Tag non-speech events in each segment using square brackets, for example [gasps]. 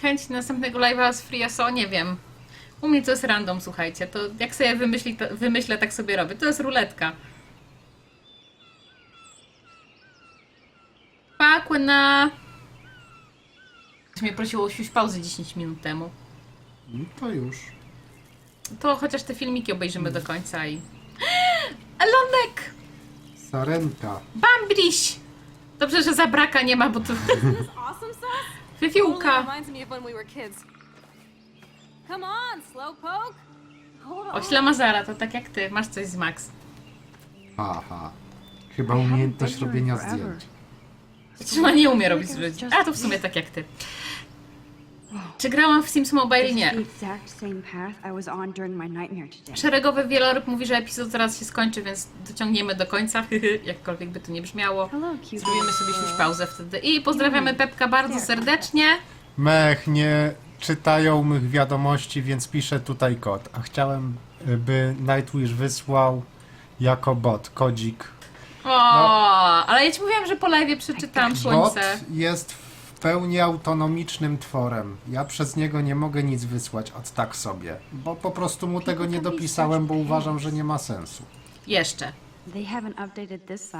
chęć następnego live'a z Friaso? Nie wiem. U mnie to jest random, słuchajcie. To jak sobie wymyśli, to, wymyślę, tak sobie robię. To jest ruletka. Pakły na... Ktoś mnie prosił o siuś pauzy 10 minut temu. No to już. To chociaż te filmiki obejrzymy do końca i... [gasps] Elonek! Sarenka. Bambriś! Dobrze, że zabraka nie ma, bo to [laughs] On. Ośla Mazara, to tak jak ty. Masz coś z Max. Aha. Chyba umiejętność robienia zdjęć. Trzyma nie umie robić z ludzi. A to w sumie tak jak ty. Czy grałam w Sims Mobile? Nie. Szeregowy wieloryb mówi, że epizod zaraz się skończy, więc dociągniemy do końca. [laughs] Jakkolwiek by to nie brzmiało. Zrobimy sobie już pauzę wtedy. I pozdrawiamy Pepka bardzo serdecznie. Mech, nie czytają mych wiadomości, więc piszę tutaj kod. A chciałem, by Nightwish wysłał jako bot kodzik. O, ale ja ci mówiłam, że po live przeczytam Bot słońce. jest w pełni autonomicznym tworem. Ja przez niego nie mogę nic wysłać od tak sobie, bo po prostu mu tego nie dopisałem, bo uważam, że nie ma sensu. Jeszcze.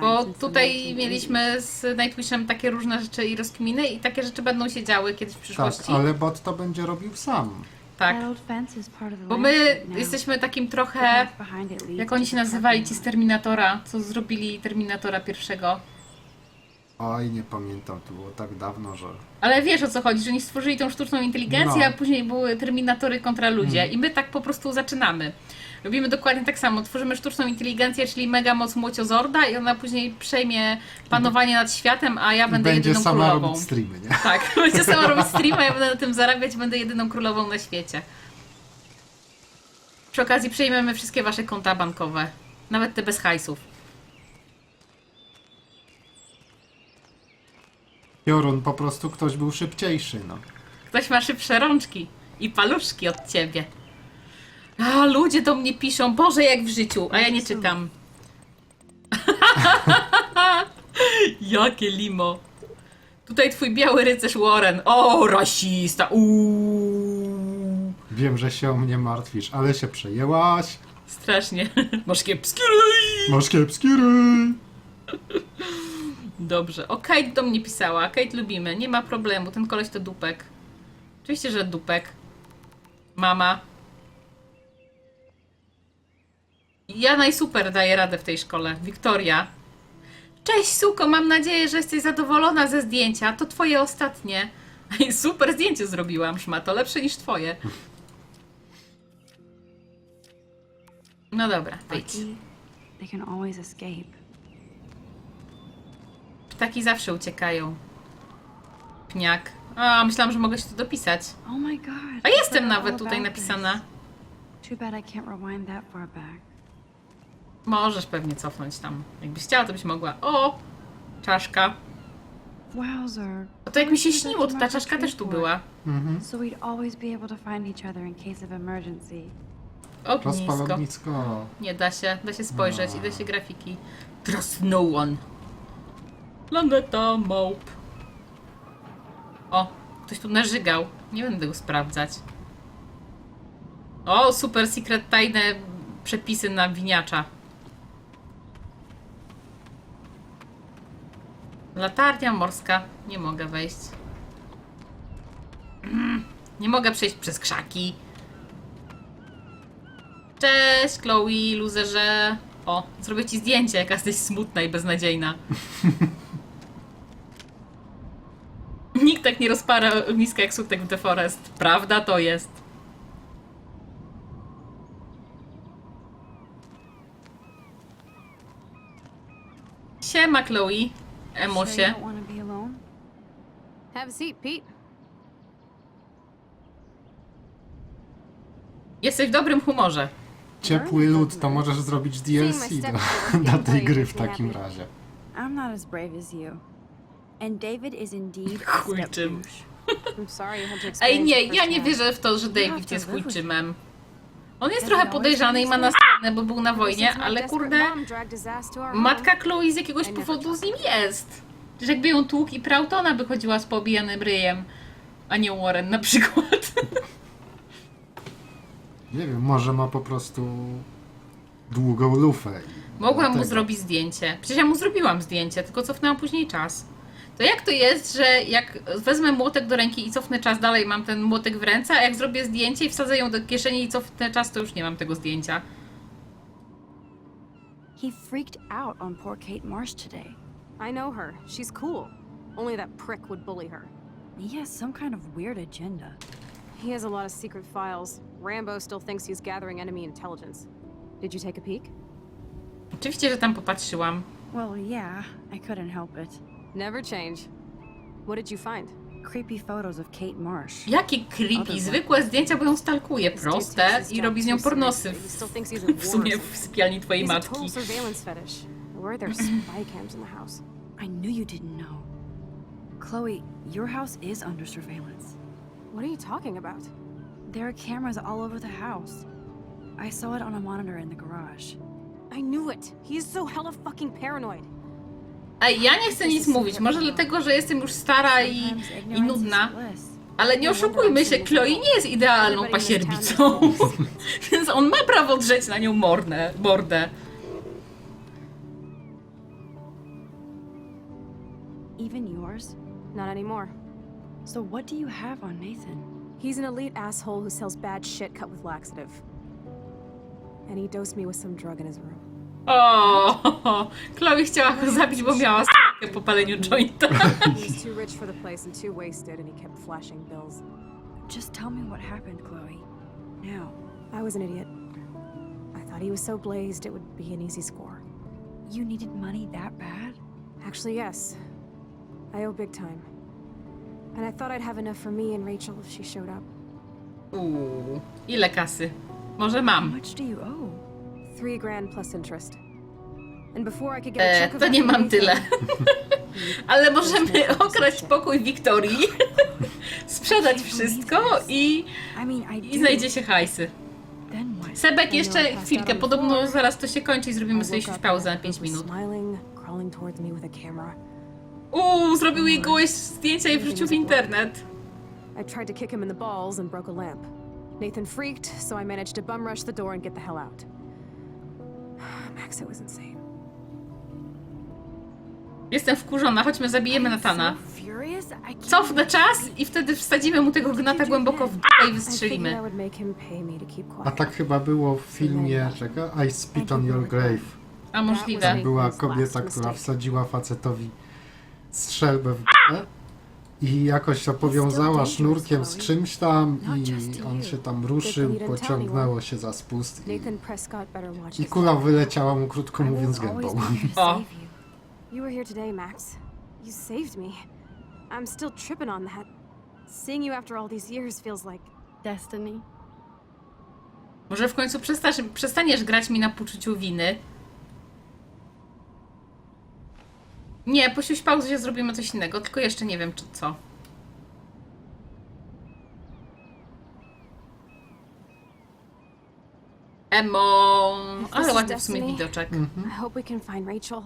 Bo tutaj 1980s. mieliśmy z Nightwishem takie różne rzeczy i rozkminy i takie rzeczy będą się działy kiedyś w Tak, przyszłości. ale bot to będzie robił sam. Tak. Bo my jesteśmy takim trochę, jak oni się nazywali, ci z. Terminatora, co zrobili Terminatora pierwszego. Oj, nie pamiętam, to było tak dawno, że... Ale wiesz o co chodzi, że oni stworzyli tą sztuczną inteligencję, No. a później były Terminatory kontra ludzie. I my tak po prostu zaczynamy. Robimy dokładnie tak samo. Tworzymy sztuczną inteligencję, czyli mega moc Młociozorda i ona później przejmie panowanie nad światem, a ja będę będzie jedyną sama królową. robić streamy, nie? Tak, [laughs] będzie sama robić streama, ja będę na tym zarabiać, będę jedyną królową na świecie. Przy okazji przejmiemy wszystkie wasze konta bankowe. Nawet te bez hajsów. Jorun, po prostu ktoś był szybciejszy, no. Ktoś ma szybsze rączki i paluszki od ciebie. A, ludzie do mnie piszą, Boże, jak w życiu, a ja nie czytam. [laughs] Jakie limo. Tutaj twój biały rycerz Warren. O, rasista. Uuu. Wiem, że się o mnie martwisz, ale się przejęłaś. Strasznie. Masz kiepski ryj. Masz kiepski ryj. Dobrze. O, Kate do mnie pisała. Kate lubimy. Nie ma problemu. Ten koleś to dupek. Oczywiście, że dupek. Mama. Ja najsuper daję radę w tej szkole. Wiktoria. Cześć, suko. Mam nadzieję, że jesteś zadowolona ze zdjęcia. To twoje ostatnie. [laughs] Super zdjęcie zrobiłam, szmato. Lepsze niż twoje. No dobra, wyjdź. They can always escape. Ptaki zawsze uciekają. Pniak. A, myślałam, że mogę się tu dopisać. Oh my god. A jestem nawet tutaj napisana. Too bad I can't rewind that far back. Możesz pewnie cofnąć tam. Jakbyś chciała, to byś mogła. O! Czaszka. Wowzer. A to jak mi się śniło, to ta czaszka też tu była. So we'd always be able to find each other in case of emergency. Ognisko. Rozpalownicko. Nie da się, da się spojrzeć i da się grafiki. Trust no one. Planeta małp. O, ktoś tu narzygał. Nie będę go sprawdzać. O, super secret tajne przepisy na winiacza. Latarnia morska. Nie mogę wejść. [clears throat] Nie mogę przejść przez krzaki. Cześć, Chloe, luzerze. O, zrobię ci zdjęcie, jaka jesteś smutna i beznadziejna. [laughs] tak nie rozpara ogniska jak Sutek w The Forest. Prawda to jest. Siema, Chloe. Emosie. Have a seat, Pete. Jesteś w dobrym humorze. Ciepły lód, to możesz zrobić DLC do, [laughs] do tej gry w takim razie. I'm not as brave as you. And David is indeed I'm sorry you had to Ej, nie, it ja nie firsthand. wierzę w to, że David jest chujczymem. On jest trochę podejrzany i ma następne, bo był na wojnie, since my ale desperate kurde, mom dragged his ass to our matka. Chloe z jakiegoś powodu z nim jest. Przecież jakby ją tłukł i prał, to ona by chodziła z pobijanym ryjem. a nie Warren na przykład. [laughs] Nie wiem, może ma po prostu długą lufę. i Mogłam mu dlatego. zrobić zdjęcie. Przecież ja mu zrobiłam zdjęcie, tylko cofnęłam później czas. To jak to jest, że jak wezmę młotek do ręki i cofnę czas, dalej mam ten młotek w ręce, a jak zrobię zdjęcie i wsadzę ją do kieszeni i cofnę czas, to już nie mam tego zdjęcia. He freaked out on poor Kate Marsh today. I know her. She's cool. Only that prick would bully her. He has some kind of weird agenda. He has a lot of secret files. Rambo still thinks he's gathering enemy intelligence. Did you take a peek? Oczywiście, że tam popatrzyłam. Well, yeah, I couldn't help it. Never change. What did you find? Creepy photos of Kate Marsh. Jakie creepy, zwykłe zdjęcia, bo ją stalkuje, proste i robi z nią pornosy w, still thinks he's in [laughs] w sumie or w sypialni twojej matki. total surveillance fetish. Where are there spy [clears throat] cams in the house? I knew you didn't know. Chloe, your house is under surveillance. What are you talking about? There are cameras all over the house. I saw it on a monitor in the garage. I knew it. He is so hella fucking paranoid. Ej, ja nie chcę nic mówić, może dlatego, że jestem już stara i, i nudna, ale nie oszukujmy się, Chloe nie jest idealną pasierbicą, [laughs] więc on ma prawo drzeć na nią mordę. mordę. Even yours? Not anymore. So what do you have on Nathan? He's an elite asshole who sells bad shit cut with laxative. And he dosed me with some drug in his room. O, Chloe chciała go zabić, bo miała s**kę po paleniu jointa. [laughs] He was too rich for the place and too wasted, and he kept flashing bills. Just tell me what happened, Chloe. Now. I was an idiot. I thought he was so blazed it would be an easy score. You needed money that bad? Actually, yes. I owe big time. And I thought I'd have enough for me and Rachel if she showed up. Uuu, ile kasy? Może How mam. much do you owe? Three grand plus interest. And before I could get a E, check of to nie mam tyle. [laughs] Ale możemy okraść pokój Wiktorii, [laughs] sprzedać wszystko i, I mean, I i do. znajdzie się hajsy. Then what? Sebek, jeszcze chwilkę, podobno zaraz to się kończy i zrobimy sobie pauzę na and 5 Hope was minut. Smiling, crawling towards me with a camera. Uuu, zrobił jej gołeś zdjęcia i wrzucił w internet. I tried to kick him in the balls and broke a lamp. Nathan freaked, so I managed to bum rush the door and get the hell out. Max, it was insane. Jestem wkurzona, chodźmy zabijemy I'm Natana. So furious, I can't Cofnę czas i wtedy wsadzimy mu tego gnata głęboko w dupę i wystrzelimy. A tak chyba było w filmie, czeka, I Spit on Your Grave. A możliwe. Była kobieta, która wsadziła facetowi strzelbę w dupę i jakoś to powiązała sznurkiem z czymś tam i on się tam ruszył, pociągnęło się za spust i, i kula wyleciała mu krótko mówiąc gębą. O. you. Were here today, Max. You saved me. I'm still tripping on that. Seeing you after all these years feels like Destiny. Może w końcu przestaniesz grać mi na poczuciu winy? Nie, po pauzie zrobimy coś innego, tylko jeszcze nie wiem czy co. Emo, ale ładny w sumie widoczek. I hope we can find Rachel.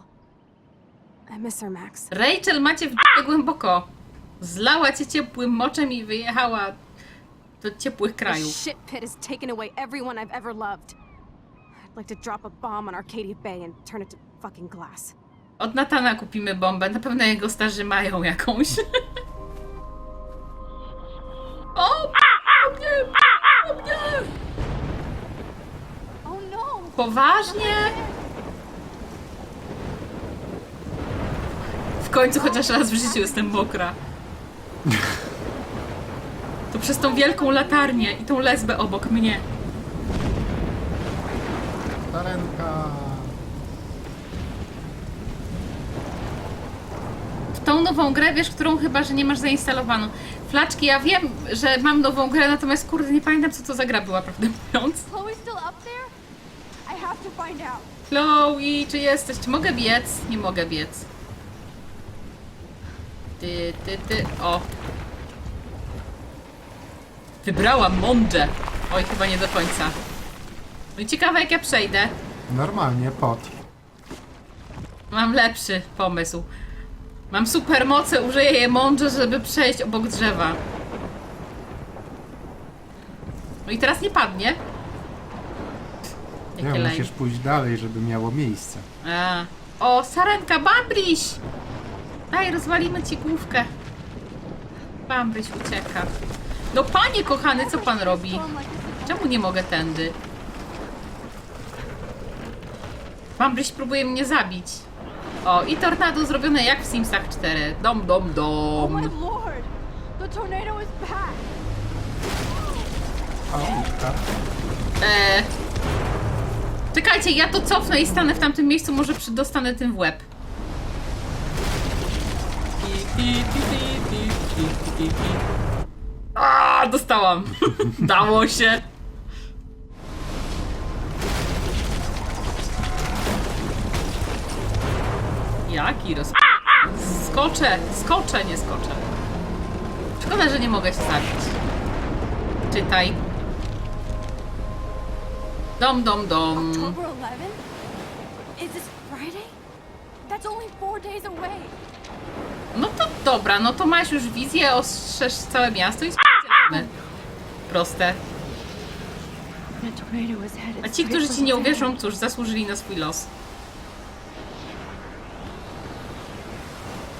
I miss her, Max. Rachel macie w dupie głęboko. Zlała cię ciepłym moczem i wyjechała do ciepłych krajów. shit pit has taken away everyone I've ever loved. I'd like to drop a bomb on Arcadia Bay and turn it to fucking glass. Od Natana kupimy bombę, na pewno jego starzy mają jakąś. o! [laughs] o mnie, o! Poważnie? W końcu chociaż raz w życiu jestem mokra. To przez tą wielką latarnię i tą lesbę obok mnie. Tarenka! W tą nową grę, wiesz, którą chyba, że nie masz zainstalowaną. Flaczki, ja wiem, że mam nową grę, natomiast kurde, nie pamiętam co to za gra była, prawdę mówiąc. Chloe's still up there? I have to find out. Chloe, czy jesteś? Czy mogę biec? Nie mogę biec. Ty, ty, ty. O. Wybrałam mądrze. Oj, chyba nie do końca. No i ciekawe, jak ja przejdę. Normalnie pot. Mam lepszy pomysł. Mam supermoce, użyję je mądrze, żeby przejść obok drzewa. No i teraz nie padnie. Jakie Nie, lame. musisz pójść dalej, żeby miało miejsce. A. O, sarenka, Bambriś! Daj, rozwalimy ci główkę. Bambriś ucieka. No panie kochany, co pan robi? Czemu nie mogę tędy? Bambriś próbuje mnie zabić. O, i tornado zrobione jak w Simsach 4. Dom, dom, Oh my dom. lord! The tornado is back! O, tak. E... Czekajcie, ja to cofnę i stanę w tamtym miejscu, może przy- dostanę tym w łeb. A, dostałam. Dało się. Jaki roz... Skoczę, skoczę, nie skoczę. Szkoda, że nie mogę się zabić. Czytaj. Dom, dom, dom. October 11th? Is this Friday? That's only four days away. No to dobra, no to masz już wizję, ostrzeż całe miasto i sprawdzamy. Proste. A ci, którzy ci nie uwierzą, cóż, zasłużyli na swój los.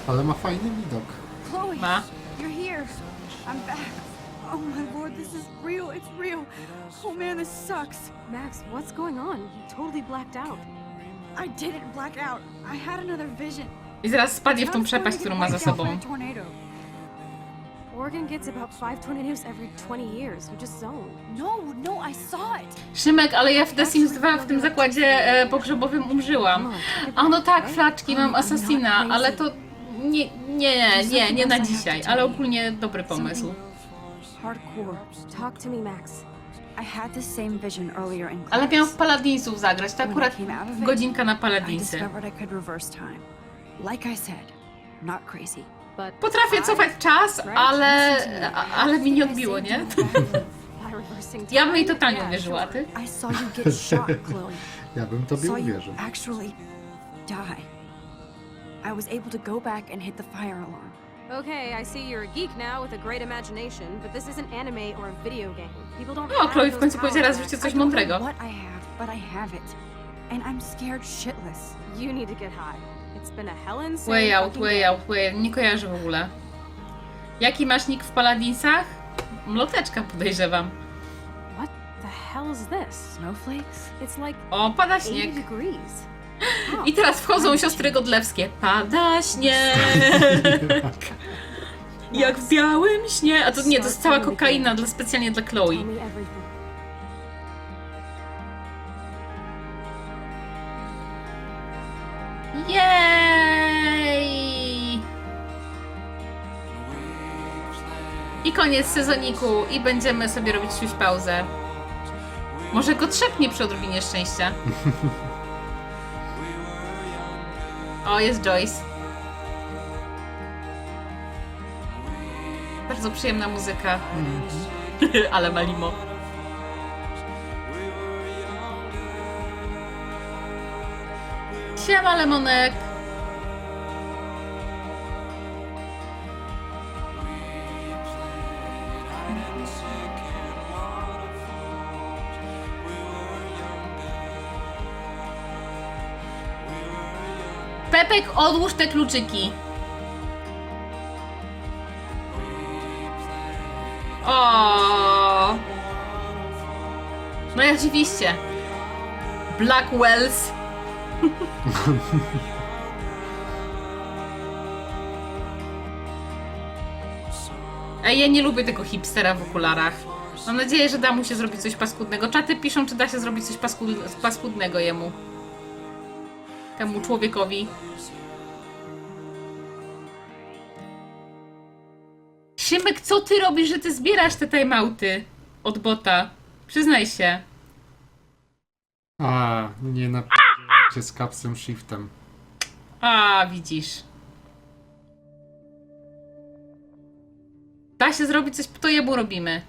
Ale ma fajny widok. Chloe, Ma. you're here. I'm back. Oh my lord, this is real. It's real. Oh man, this sucks. Max, what's going on? You totally blacked out. I didn't black out. I had another vision. I zaraz spadnie w tą przepaść, którą ma za sobą. Oregon gets about five tornadoes every 20 years. You just zoned. No, no, I saw it. Szymek, ale ja w The Sims 2 w tym zakładzie e, pogrzebowym umrzyłam. A no tak, flaczki, mam Assassina, ale to nie, nie, nie, nie na dzisiaj, ale ogólnie dobry pomysł. Hardcore. Talk to me, Max. I had the same vision earlier in class. Ale miałam w Paladinsów zagrać, to akurat godzinka na Paladinsy. Like I said, not crazy. Potrafię cofać czas, ale, ale mi nie odbiło, nie? [laughs] Ja bym jej totalnie uwierzyła, ty? [laughs] Ja bym tobie uwierzył. I was able to go back and hit the fire alarm. Okay, I see you're a geek now with a great imagination, but this isn't anime or a video game. People don't O, have Chloe w końcu powiedziała Max. coś I don't know mądrego. what I have, but I have it. And I'm scared shitless. You need to get high. It's been a hell insane Way out, way out, way Nie kojarzę w ogóle. Jaki masz nick w Paladinsach? Mloteczka podejrzewam. What the hell is this? Snowflakes? It's like O, pada 80 śnieg. degrees. I teraz wchodzą siostry Godlewskie. Pada śnieg. [laughs] Jak w białym śnie. A to nie, to jest cała kokaina dla, specjalnie dla Chloe. Jej! I koniec sezoniku i będziemy sobie robić już pauzę. Może go trzepnie przy odrobinie szczęścia. [laughs] O, jest Joyce. Bardzo przyjemna muzyka. [laughs] Ale malimo. Siema, Lemonek. Odłóż te kluczyki. O. No i oczywiście. Blackwells. [laughs] Ej, ja nie lubię tego hipstera w okularach. Mam nadzieję, że da mu się zrobić coś paskudnego. Czaty piszą, czy da się zrobić coś paskud paskudnego jemu. Temu człowiekowi. Szymek, co ty robisz, że ty zbierasz te timeouty od bota? Przyznaj się. A, nie napierdzielajcie z kapsem shiftem. A, widzisz. Da się zrobić coś, to jemu robimy.